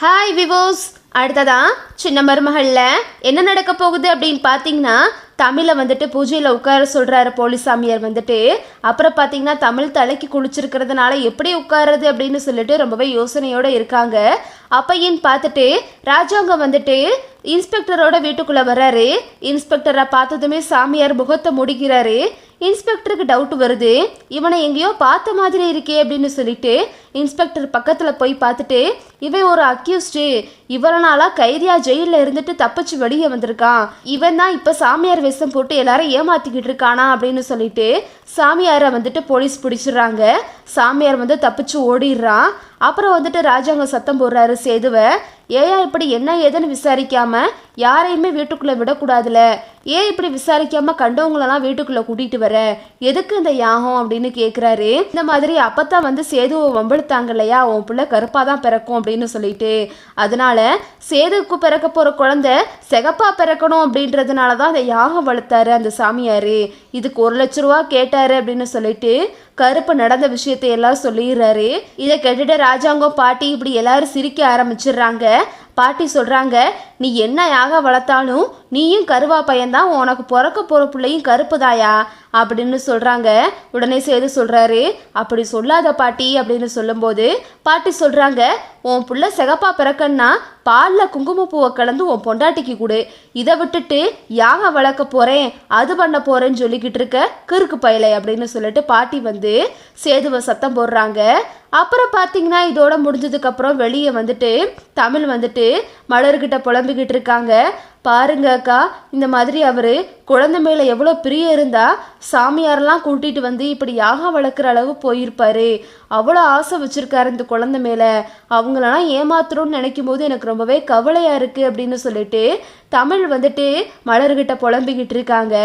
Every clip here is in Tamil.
ஹாய் விவோஸ் அடுத்ததா சின்ன மருமகளில் என்ன நடக்க போகுது அப்படின்னு பார்த்தீங்கன்னா தமிழை வந்துட்டு பூஜையில் உட்கார சொல்கிறாரு போலிசாமியார் வந்துட்டு. அப்புறம் பார்த்தீங்கன்னா தமிழ் தலைக்கு குளிச்சிருக்கிறதுனால எப்படி உட்காருறது அப்படின்னு சொல்லிட்டு ரொம்பவே யோசனையோடு இருக்காங்க. அப்பையின்னு பார்த்துட்டு ராஜாங்கம் வந்துட்டு இன்ஸ்பெக்டரோட வீட்டுக்குள்ளே வர்றாரு. இன்ஸ்பெக்டரை பார்த்ததுமே சாமியார் முகத்தை முடிக்கிறாரு. இன்ஸ்பெக்டருக்கு டவுட் வருது. இவனை எங்கேயோ பார்த்த மாதிரி இருக்கே அப்படின்னு சொல்லிட்டு இன்ஸ்பெக்டர் பக்கத்தில் போய் பார்த்துட்டு இவன் ஒரு அக்யூஸ்டு இவ்வளோ நாளாக கைதியா ஜெயிலில் இருந்துட்டு தப்பிச்சு வெளியே வந்திருக்கான். இவன் தான் இப்போ சாமியார் வேஷம் போட்டு எல்லாரும் ஏமாத்திக்கிட்டு இருக்கானா அப்படின்னு சொல்லிட்டு சாமியாரை வந்துட்டு போலீஸ் பிடிச்சிடுறாங்க. சாமியார் வந்து தப்பிச்சு ஓடிடுறான். அப்புறம் வந்துட்டு ராஜாங்க சத்தம் போடுறாரு சேதுவை. ஏயா இப்படி என்ன ஏதுன்னு விசாரிக்காம யாரையுமே வீட்டுக்குள்ளே விடக்கூடாதுல. ஏன் இப்படி விசாரிக்காம கண்டவங்களெல்லாம் வீட்டுக்குள்ளே கூட்டிட்டு வர எதுக்கு இந்த யாகம் அப்படின்னு கேட்குறாரு இந்த மாதிரி அப்பத்தான் வந்து சேதுவை வம்பிழுத்தாங்க இல்லையா? உன் பிள்ளை கருப்பாக தான் பிறக்கும் அப்படின்னு சொல்லிட்டு. அதனால சேதுவுக்கு பிறக்க போகிற குழந்தை சிகப்பாக பிறக்கணும் அப்படின்றதுனால தான் அந்த யாகம் வளர்த்தாரு அந்த சாமியார். இதுக்கு ஒரு லட்ச ரூபா கேட்டார் அப்படின்னு சொல்லிட்டு கருப்பு நடந்த விஷயத்தை எல்லாம் சொல்லிடுறாரு. இதை கேட்டுட்டு ராஜாங்கம் பாட்டி இப்படி எல்லாரும் சிரிக்க ஆரம்பிச்சிடுறாங்க. பாட்டி சொல்கிறாங்க நீ என்ன யாக வளர்த்தாலும் நீயும் கருவா பையன்தான். உனக்கு பிறக்க போகிற பிள்ளையும் கருப்புதாயா? அப்படின்னு சொல்கிறாங்க உடனே சேது சொல்கிறாரு அப்படி சொல்லாத பாட்டி அப்படின்னு சொல்லும்போது பாட்டி சொல்கிறாங்க உன் புள்ள சிகப்பா பிறக்கன்னா பாலில் குங்குமப்பூவை கலந்து உன் பொண்டாட்டிக்கு கொடு. இதை விட்டுட்டு யாக வளர்க்க போகிறேன் அது பண்ண போகிறேன்னு சொல்லிக்கிட்டு இருக்க கிறுக்கு பயலை அப்படின்னு சொல்லிட்டு பாட்டி வந்து சேதுவை சத்தம் போடுறாங்க. அப்புறம் பார்த்தீங்கன்னா இதோட முடிஞ்சதுக்கப்புறம் வெளியே வந்துட்டு தமிழ் வந்துட்டு மலர்கிட்ட புலம்பிக்கிட்டு இருக்காங்க. பாருங்க அக்கா இந்த மாதிரி அவர் குழந்தை மேலே எவ்வளோ பிரிய இருந்தா சாமியாரெல்லாம் கூட்டிட்டு வந்து இப்படி யாகம் வளர்க்குற அளவு போயிருப்பாரு. அவ்வளோ ஆசை வச்சிருக்காரு இந்த குழந்தை மேலே. அவங்களெல்லாம் ஏமாத்துறோம்னு நினைக்கும் போது எனக்கு ரொம்பவே கவலையாக இருக்குது அப்படின்னு சொல்லிட்டு தமிழ் வந்துட்டு மலர்கிட்ட புலம்பிக்கிட்டு இருக்காங்க.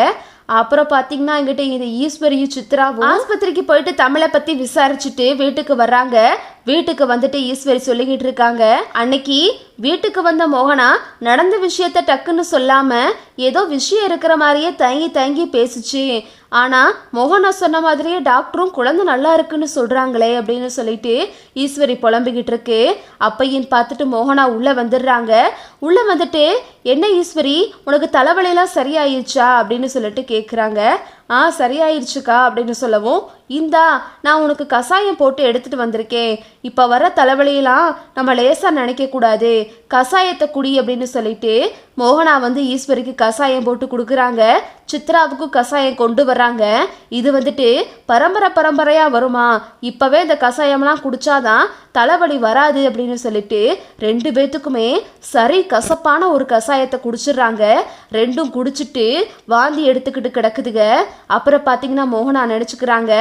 அப்புறம் பார்த்தீங்கன்னா எங்கிட்ட இந்த ஈஸ்வரியும் சித்ராவும் ஆஸ்பத்திரிக்கு போயிட்டு தமிழை பற்றி விசாரிச்சுட்டு வீட்டுக்கு வர்றாங்க. வீட்டுக்கு வந்துட்டு ஈஸ்வரி சொல்லிக்கிட்டு இருக்காங்க. அன்னைக்கு வீட்டுக்கு வந்த மோகனா நடந்த விஷயத்த டக்குன்னு சொல்லாம ஏதோ விஷயம் இருக்கிற மாதிரியே தயங்கி தயங்கி பேசுச்சு. ஆனா மோகனா சொன்ன மாதிரியே டாக்டரும் குழந்தை நல்லா இருக்குன்னு சொல்றாங்களே அப்படின்னு சொல்லிட்டு ஈஸ்வரி புலம்பிக்கிட்டு இருக்கு. அப்பையின் பார்த்துட்டு மோகனா உள்ள வந்துடுறாங்க. உள்ள வந்துட்டு என்ன ஈஸ்வரி உனக்கு தலைவலையெல்லாம் சரியாயிருச்சா? அப்படின்னு சொல்லிட்டு கேட்குறாங்க ஆ சரியாயிருச்சுக்கா அப்படின்னு சொல்லவும் இந்தா நான் உனக்கு கசாயம் போட்டு எடுத்துட்டு வந்திருக்கேன். இப்போ வர தலைவலியெல்லாம் நம்ம லேசாக நினைக்கக்கூடாது. கசாயத்தை குடி அப்படின்னு சொல்லிட்டு மோகனா வந்து ஈஸ்வரிக்கு கசாயம் போட்டு கொடுக்குறாங்க. சித்ராவுக்கும் கசாயம் கொண்டு வர்றாங்க. இது வந்துட்டு பரம்பரை பரம்பரையாக வருமா? இப்போவே இந்த கஷாயம்லாம் குடிச்சாதான் தலைவலி வராது அப்படின்னு சொல்லிட்டு ரெண்டு பேத்துக்குமே சரி கசப்பான ஒரு கசாயத்தை குடிச்சிடுறாங்க. ரெண்டும் குடிச்சிட்டு வாந்தி எடுத்துக்கிட்டு கிடக்குதுங்க. அப்புறம் பார்த்தீங்கன்னா மோகனா நினச்சிக்கிறாங்க.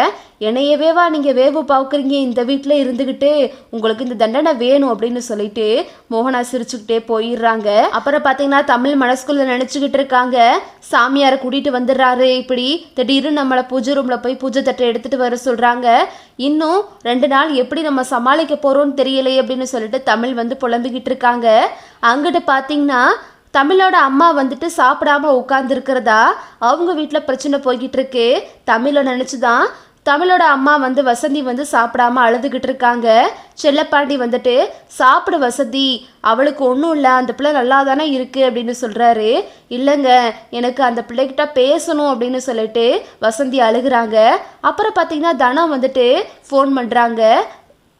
என்னையவேவா நீங்கள் வேவு பார்க்குறீங்க இந்த வீட்டில் இருந்துக்கிட்டு உங்களுக்கு இந்த தண்டனை வேணும் அப்படின்னு சொல்லிட்டு மோகனா சிரிச்சுக்கிட்டே போயிடுறாங்க. அப்புறம் பார்த்தீங்கன்னா தமிழ் மனசுக்குள்ள நினச்சிக்கிட்டு இருக்காங்க. சாமியாரை கூட்டிகிட்டு வந்துடுறாரு. இப்படி திடீர்னு நம்மளை பூஜை ரூமில் போய் பூஜை தட்டை எடுத்துகிட்டு வர சொல்கிறாங்க இன்னும் ரெண்டு நாள் எப்படி நம்ம சமாளிக்க போகிறோம்னு தெரியலையே அப்படின்னு சொல்லிட்டு தமிழ் வந்து புலம்பிக்கிட்டு இருக்காங்க. அங்கிட்டு பார்த்தீங்கன்னா தமிழோட அம்மா வந்துட்டு சாப்பிடாம உட்காந்துருக்கிறதா அவங்க வீட்டில் பிரச்சனை போய்கிட்டு இருக்கு. தமிழை நினச்சி தான் தமிழோட அம்மா வந்து வசந்தி வந்து சாப்பிடாம அழுதுகிட்டு இருக்காங்க. செல்லப்பாண்டி வந்துட்டு சாப்பிடு வசதி அவளுக்கு ஒன்றும் இல்லை அந்த பிள்ளை நல்லா தானே இருக்குது அப்படின்னு சொல்கிறாரு இல்லைங்க எனக்கு அந்த பிள்ளைகிட்ட பேசணும் அப்படின்னு சொல்லிட்டு வசந்தி அழுகுறாங்க. அப்புறம் பார்த்தீங்கன்னா தனம் வந்துட்டு ஃபோன் பண்ணுறாங்க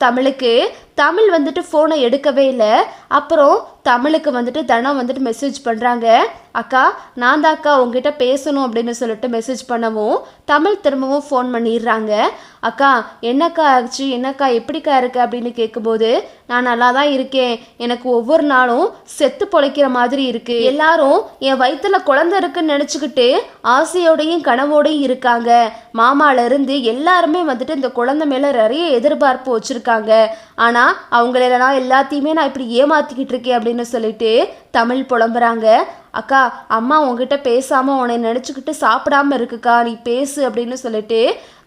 தமிழுக்கு தமிழ் வந்துட்டு ஃபோனை எடுக்கவே இல்லை. அப்புறம் தமிழுக்கு வந்துட்டு தனம் வந்துட்டு மெசேஜ் பண்ணுறாங்க அக்கா நான் தான் அக்கா உங்ககிட்ட பேசணும் அப்படின்னு சொல்லிட்டு மெசேஜ் பண்ணவும் தமிழ் திரும்பவும் ஃபோன் பண்ணிடுறாங்க. அக்கா என்னக்கா ஆச்சு? என்னக்கா எப்படிக்கா இருக்கு? அப்படின்னு கேட்கும்போது நான் நல்லா தான் இருக்கேன். எனக்கு ஒவ்வொரு நாளும் செத்து பொழைக்கிற மாதிரி இருக்கு. எல்லாரும் என் வயிற்றுல குழந்தை இருக்குன்னு நினச்சிக்கிட்டு ஆசையோடையும் கனவோடையும் இருக்காங்க. மாமாலேருந்து எல்லாருமே வந்துட்டு இந்த குழந்தை மேலே நிறைய எதிர்பார்ப்பு வச்சுருக்காங்க. ஆனால் அவங்களெல்லாம் எல்லாத்தையுமே நான் இப்படி ஏமாத்திக்கிட்டு இருக்கேன் அப்படின்னு சொல்லிட்டு தமிழ் புலம்புறாங்க. அக்கா அம்மா உங்ககிட்ட பேசாமல் உன்னை நினச்சிக்கிட்டு சாப்பிடாம இருக்குக்கா நீ பேசு அப்படின்னு சொல்லிட்டு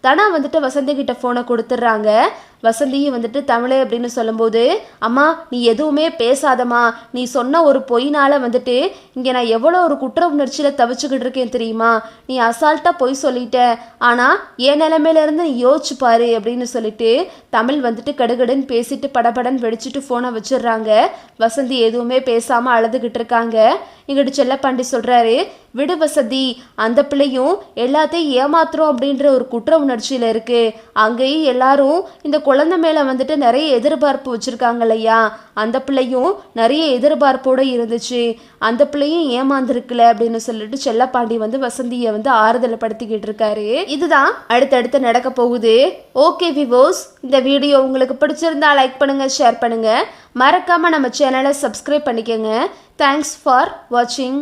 தனா வந்துட்டு வசந்தி கிட்ட ஃபோனை கொடுத்துட்றாங்க. வசந்தியும் வந்துட்டு தமிழே அப்படின்னு சொல்லும்போது அம்மா நீ எதுவுமே பேசாதம்மா. நீ சொன்ன ஒரு பொய்னால வந்துட்டு இங்கே நான் எவ்வளோ ஒரு குற்ற உணர்ச்சியில் தவிச்சுக்கிட்டு இருக்கேன் தெரியுமா? நீ அசால்ட்டாக பொய் சொல்லிட்ட. ஆனால் என் நிலமையிலேருந்து நீ யோசிச்சு பாரு அப்படின்னு சொல்லிட்டு தமிழ் வந்துட்டு கடுகடுன்னு பேசிட்டு படபடன்னு வெடிச்சிட்டு ஃபோனை வச்சிடுறாங்க. வசந்தி எதுவுமே பேசாமல் அழுதுகிட்டு இருக்காங்க. இங்கிட்டு செல்லப்பாண்டி சொல்கிறாரு விடு வசதி அந்த பிள்ளையும் எல்லாத்தையும் ஏமாத்துறோம் அப்படின்ற ஒரு குற்ற உணர்ச்சியில் இருக்கு. அங்கேயும் எல்லாரும் இந்த குழந்தை மேலே வந்துட்டு நிறைய எதிர்பார்ப்பு வச்சுருக்காங்க இல்லையா? அந்த பிள்ளையும் நிறைய எதிர்பார்ப்போடு இருந்துச்சு. அந்த பிள்ளையும் ஏமாந்துருக்குல அப்படின்னு சொல்லிட்டு செல்லப்பாண்டி வந்து வசந்தியை வந்து ஆறுதல் படுத்திக்கிட்டு இருக்காரு. இதுதான் அடுத்தடுத்து நடக்க போகுது. ஓகே விவோஸ் இந்த வீடியோ உங்களுக்கு பிடிச்சிருந்தா லைக் பண்ணுங்க ஷேர் பண்ணுங்க. மறக்காம நம்ம சேனலை சப்ஸ்கிரைப் பண்ணிக்கோங்க. தேங்க்ஸ் ஃபார் வாட்சிங்